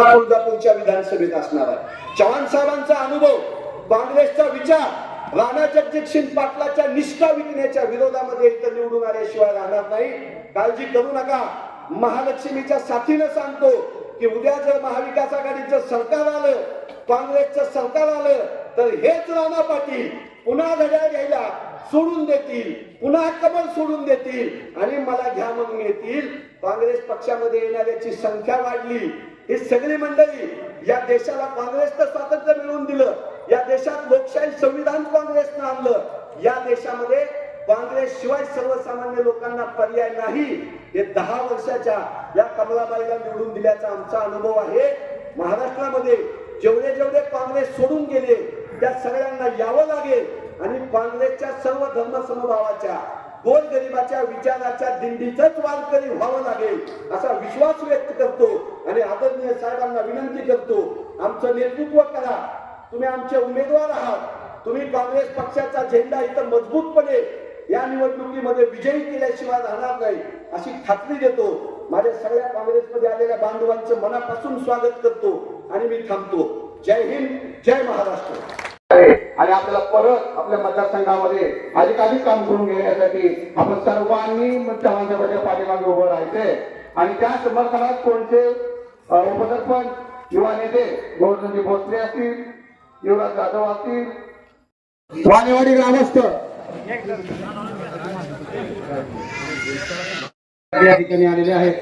पुन्हा तुळजापूरच्या विधानसभेत असणार आहे. चव्हाण साहेबांचा अनुभव काँग्रेसचा विचार राणा जगजितसिंग पाटलाच्या निष्ठा विकण्याच्या विरोधामध्ये इथं निवडून आल्याशिवाय राहणार नाही. काळजी करू नका. महालक्ष्मीच्या साथीनं सांगतो की उद्या जर महाविकास आघाडीचं सरकार आलं काँग्रेसचं सरकार आलं तर हेच राणा पाटील पुन्हा घड्याळ घ्यायला सोडून देतील पुन्हा कमल सोडून देतील आणि मला घ्या मग येतील काँग्रेस पक्षामध्ये येणाऱ्याची संख्या वाढली. ही सगळी मंडळी या देशाला काँग्रेसनं स्वातंत्र्य मिळवून दिलं. या देशात लोकशाही संविधान काँग्रेसनं आणलं. या देशामध्ये काँग्रेस शिवाय सर्वसामान्य लोकांना पर्याय नाही. हे दहा वर्षाच्या या कमलाबाईला निवडून दिल्याचा आमचा अनुभव आहे. महाराष्ट्रामध्ये जेवढे जेवढे काँग्रेस सोडून गेले त्या सगळ्यांना यावं लागेल. आणि काँग्रेसच्या सर्व धर्मसमभावाच्या गोल गरिबाच्या विचाराच्या दिंडीच वारकरी व्हावं लागेल असा विश्वास व्यक्त करतो. आणि आदरणीय साहेबांना विनंती करतो आमचं नेतृत्व करा. तुम्ही आमचे उमेदवार आहात. तुम्ही काँग्रेस पक्षाचा झेंडा इथं मजबूतपणे या निवडणुकीमध्ये विजयी केल्याशिवाय राहणार नाही अशी खात्री देतो. माझ्या सगळ्या काँग्रेसमध्ये आलेल्या बांधवांचं मनापासून स्वागत करतो. आणि मी थांबतो. जय हिंद जय महाराष्ट्र. आणि आपल्याला परत आपल्या मतदारसंघामध्ये अधिकाधिक काम करून घेण्यासाठी आपण सर्वांनी चव्हाणसाहेबांच्या पाठीमागे उभं राहायचंय. आणि त्या समर्थनात कोणते अ, उपसरपंच युवा नेते गोवर्धनजी भोसले असतील युवराज जाधव असतील वाणेवाडी ग्रामस्थ. या ठिकाणी आलेले आहेत.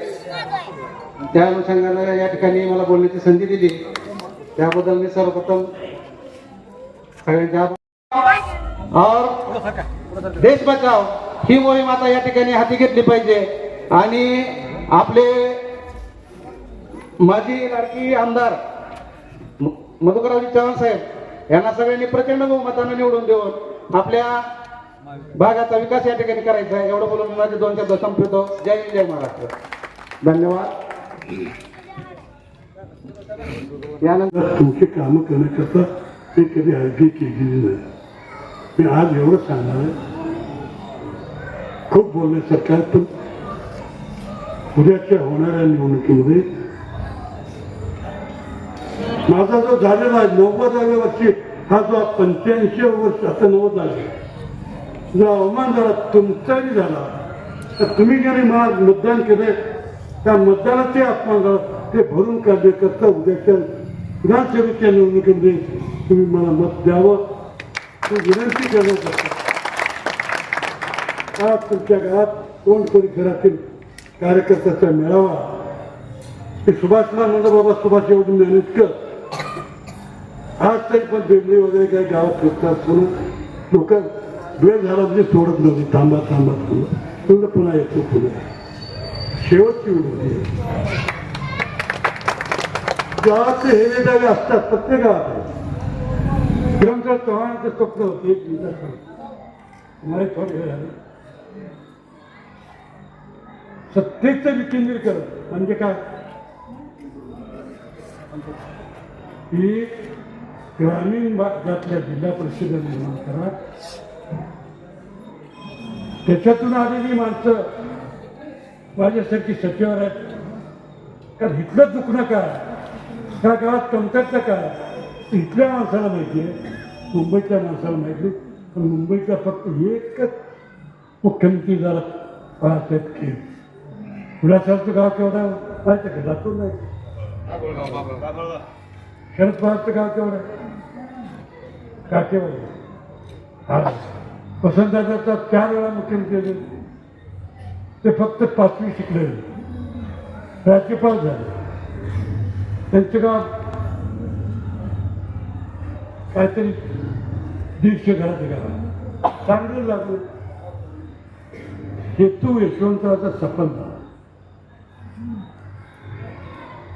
त्या अनुषंगाने या ठिकाणी मला बोलण्याची संधी दिली. त्याबद्दल मी सर्वप्रथम और देश बचाव ही मोहीम आता या ठिकाणी हाती घेतली पाहिजे. आणि आपले माजी लाडकी आमदार म- मधुकररावजी चव्हाण साहेब यांना सगळ्यांनी प्रचंड बहुमतानं निवडून देऊन आपल्या भागाचा विकास या ठिकाणी करायचा आहे. एवढं बोलून माझे दोन शब्द संपवतो. जय हिंद जय महाराष्ट्र. धन्यवाद. यानंतर तुमची कामं करण्याकरता मी कधी हलकी केलेली नाही. मी आज एवढं सांगणार आहे. खूप बोलण्यासारखं आहे पण उद्याच्या होणाऱ्या निवडणुकीमध्ये माझा जो झालेला आहे नव्वदाव्या वर्षी हा जो पंच्याऐंशी वर्ष आता नव्वद झाले जो अवमान झाला तुमचाही झाला. तर तुम्ही ज्याने मला मतदान केले त्या मतदानाचे अपमान झाला ते भरून काढण्याकरता उद्याच्या विधानसभेच्या निवडणुकीमध्ये तुम्ही मला मत द्यावं. ही विनंती करण्याकरता आज तुमच्या गावात कोण कोणी घरातील कार्यकर्त्याचा मेळावा. ते सुभाषला म्हणलं बाबा सुभाष एवढी मॅनेज कर आज तरी पण बेंबळी वगैरे काही गावात फिरतात म्हणून लोक वेळ झाला म्हणजे सोडत नव्हती. थांबा थांबा थांबा. एवढं पुन्हा येतो पुन्हा. शेवटची विनंती आहे. गावाचे हे जागे असतात प्रत्येक गावात आहे. ग्रंथ चव्हाणांचं स्वप्न होते एक मिनिट मला थोडं वेळ झालं सत्तेचं विकेंद्रीकरण म्हणजे काय ही ग्रामीण भागातल्या जिल्हा परिषद निर्माण करा त्याच्यातून आलेली माणसं माझ्यासारखी सचिवर आहेत कारण इथलं दुखणं काय त्या गावात कमतरता काय इथल्या माणसाला माहिती आहे. मुंबईच्या माणसाला माहिती आहे. पण मुंबईचा फक्त एकच मुख्यमंत्री झाला बाळासाहेब खेळ पुण्यासारखं गाव केवढा माहिती का जातो नाही. शरद पवारचं गाव केवढं काठेवाडी. हा. वसंतदादाचा चार वेळा मुख्यमंत्री झाले ते फक्त पाचवी शिकले राज्यपाल झाले. त्यांचं गाव काहीतरी दीडशे घराचे गाव चांगलं लागलं. हेतू यशवंतराचा सफल झाला.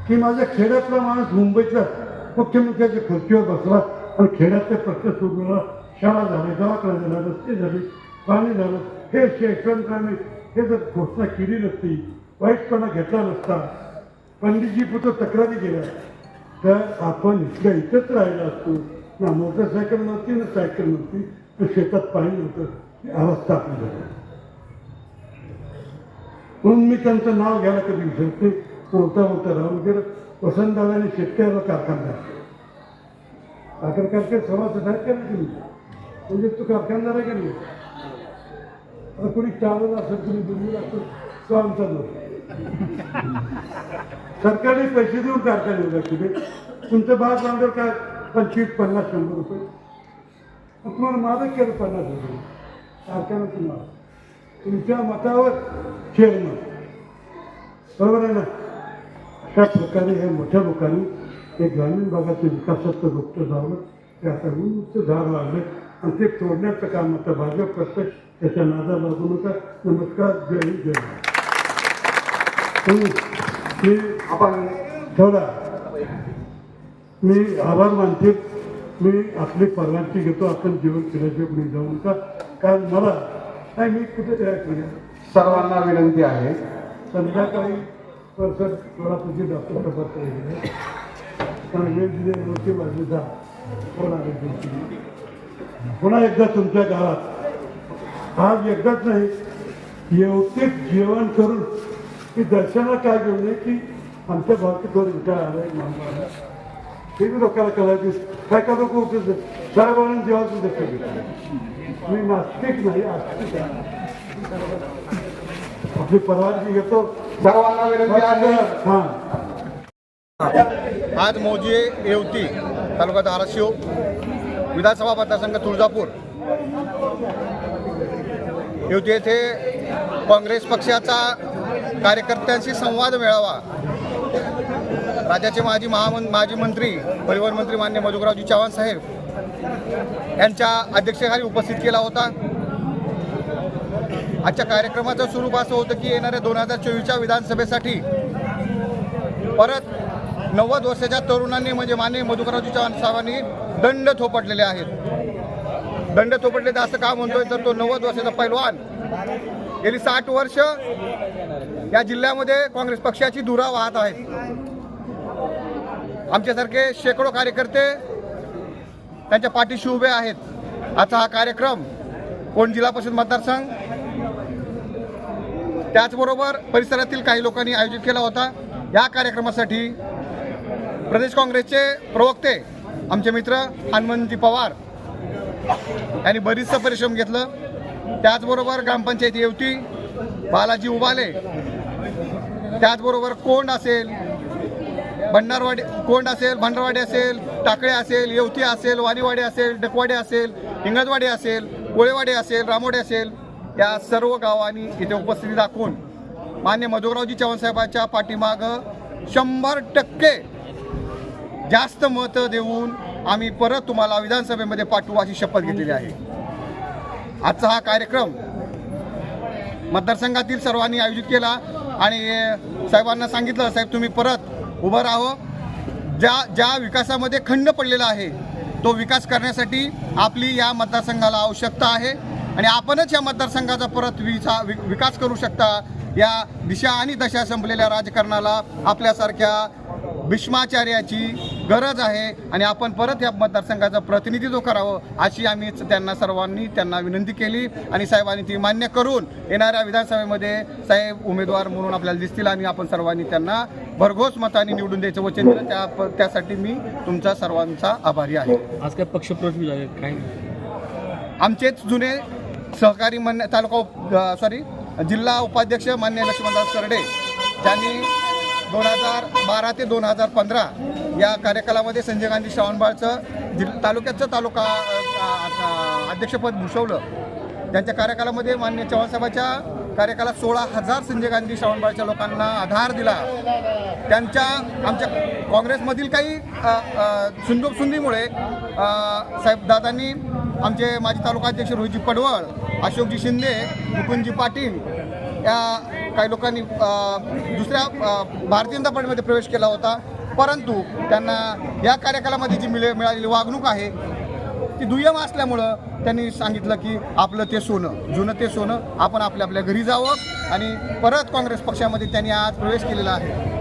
की माझ्या खेड्यातला माणूस मुंबईच्या मुख्यमंत्र्याच्या खुर्चीवर बसला आणि खेड्यातले प्रश्न सोडवला शाळा झाली दवाखाना झाला रस्ते झाले पाणी झालं. हे यशवंतरावने हे जर घोषणा केली नसती वाईटपणा घेतला नसता पंडितजी पुत्र तक्रारी केल्या. तर आपण इथल्या इथंच राहिला असतो. ना मोटरसायकल नव्हती ना सायकल नव्हती पण शेतात पाणी नव्हतं अवस्था आपली झाली. म्हणून मी त्यांचं नाव घ्यायला कधी विसरते बोलता बोलता राहून गेलं. वसंतदादाने शेतकऱ्याला कारखानदार साखर कारखाने सभासद आहेत का नाही तुम्ही? म्हणजे तू कारखानदार आहे का नाही? आता कोणी चालवलं असेल कुणी दुर्मिळ असेल तो आमचा दोष सरकारने पैसे देऊन कारखाने उभे केले तुमचं भाग भांडवल काय पंचवीस पन्नास शंभर रुपये. मग तुम्हाला मालक केलं पन्नास रुपये. कारखाना तुम्हाला. तुमच्या मतावर चेअरमन बरोबर आहे ना? अशा प्रकारे हे मोठ्या लोकांनी हे ग्रामीण भागाच्या विकासाचं रोपट लावलं. ते आता उंच झाड लागले आणि ते तोडण्याचं काम आता भाजप करतंय. त्याच्या नादा लागू नका. नमस्कार. जय हिंद जय महाराष्ट्र. तुम्ही मी आपण ठेवला. मी आभार मानते. मी आपली परवानगी घेतो. आपण जेवण केल्याशिवाय मी जाऊ नका. कारण मला नाही मी कुठे तयार केलं सर्वांना विनंती आहे. संध्याकाळी परसर सोलापूरची डॉक्टर तपासता गेले कारण वेळ दिले नव्हते वाजलेचा फोन आले त्यांची. पुन्हा एकदा तुमच्या गावात आज एकदाच नाही येवतीत जेवण करून की दर्शनाला काय घेऊन की आमच्या भावात दोन विचार आलाय मामा ते बी लोकांना कळायचे काय काय लोक उठत साहेबांना जेवायचं देखील मी नास्तिक नाही आस्तिक आहे आपली परवानगी घेतो सर्वांना विनंती आहे आज मौजे येवती तालुका धाराशिव विधानसभा मतदारसंघ तुळजापूर. येवती येथे काँग्रेस पक्षाचा कार्यकर्त्यांशी संवाद मेळावा. राज्याचे माजी महामं माजी मंत्री परिवहन मंत्री मान्य मधुकरावजी चव्हाण साहेब यांच्या अध्यक्षतेखाली उपस्थित केला होता. आजच्या कार्यक्रमाचं स्वरूप असं होतं की येणाऱ्या दोन हजार चोवीसच्या विधानसभेसाठी परत नव्वद वर्षाच्या तरुणांनी म्हणजे माननीय मधुकररावजी चव्हाण साहेबांनी दंड थोपटलेले आहेत. दंड थोपटले असं का म्हणतोय? तर तो नव्वद वर्षाचा पैलवान गेली साठ वर्ष या जिल्ह्यामध्ये काँग्रेस पक्षाची धुरा वाहत आहेत आमच्यासारखे शेकडो कार्यकर्ते त्यांच्या पाठीशी उभे आहेत. आजचा हा कार्यक्रम कोण जिल्हा परिषद मतदारसंघ? त्याचबरोबर परिसरातील काही लोकांनी आयोजित केला होता. या कार्यक्रमासाठी प्रदेश काँग्रेसचे प्रवक्ते आमचे मित्र हनुमंतजी पवार यांनी बरीचसं परिश्रम घेतलं. त्याचबरोबर ग्रामपंचायत येवती बालाजी उबाले त्याचबरोबर कोंड असेल? भंडारवाडी कोंड असेल भंडारवाडी असेल टाकळे असेल येवती असेल वारीवाडी असेल डकवाडी असेल इंगजवाडी असेल कोळेवाडी असेल रामोडे असेल या सर्व गावांनी इथे उपस्थिती दाखवून मान्य मधुरावजी चव्हाण साहेबांच्या पाठीमागं शंभर टक्के जास्त मतं देऊन आम्ही परत तुम्हाला विधानसभेमध्ये पाठवू अशी शपथ घेतलेली आहे. आजचा हा कार्यक्रम मतदारसंघातील सर्वांनी आयोजित केला आणि साहेबांना सांगितलं साहेब तुम्ही परत उभं राहावं. ज्या ज्या विकासामध्ये खंड पडलेला आहे तो विकास करण्यासाठी आपली या मतदारसंघाला आवश्यकता आहे. आणि आपणच या मतदारसंघाचा परत विसा वि विकास करू शकता. या दिशा आणि दशा संपलेल्या राजकारणाला आपल्यासारख्या भीष्माचार्याची गरज आहे. आणि आपण परत या मतदारसंघाचं प्रतिनिधित्व करावं अशी आम्ही त्यांना सर्वांनी त्यांना विनंती केली. आणि साहेबांनी ती मान्य करून येणाऱ्या विधानसभेमध्ये साहेब उमेदवार म्हणून आपल्याला दिसतील आणि आपण सर्वांनी त्यांना भरघोस मताने निवडून द्यायचं वचन दिलं. त्या त्यासाठी मी तुमचा सर्वांचा आभारी आहे. आज काय पक्षप्रवेश झाले काय? आमचेच जुने सहकारी मान्य तालुका सॉरी जिल्हा उपाध्यक्ष मान्य लक्ष्मणदास करडे त्यांनी दोन हजार बारा ते दोन हजार पंधरा या कार्यकालामध्ये संजय गांधी श्रावणबाळचं जिल तालुक्याचं तालुका अध्यक्षपद भूषवलं. त्यांच्या कार्यकालामध्ये मान्य चव्हाणसाहेबाच्या कार्यकाला सोळा हजार संजय गांधी श्रावणबाळच्या लोकांना आधार दिला. त्यांच्या आमच्या काँग्रेसमधील काही अ, अ, सुंदूक साहेबदादांनी आमचे माजी तालुका अध्यक्ष रोहितजी पडवळ अशोकजी शिंदे मुकुंदजी पाटील या काही लोकांनी दुसऱ्या भारतीय जनता पार्टीमध्ये प्रवेश केला होता. परंतु त्यांना या कार्यकालामध्ये जी मिळे मिळालेली वागणूक आहे ती दुय्यम असल्यामुळं त्यांनी सांगितलं की आपलं ते सोनं जुनं ते सोनं आपण आपल्या आपल्या घरी जावं आणि परत काँग्रेस पक्षामध्ये त्यांनी आज प्रवेश केलेला आहे.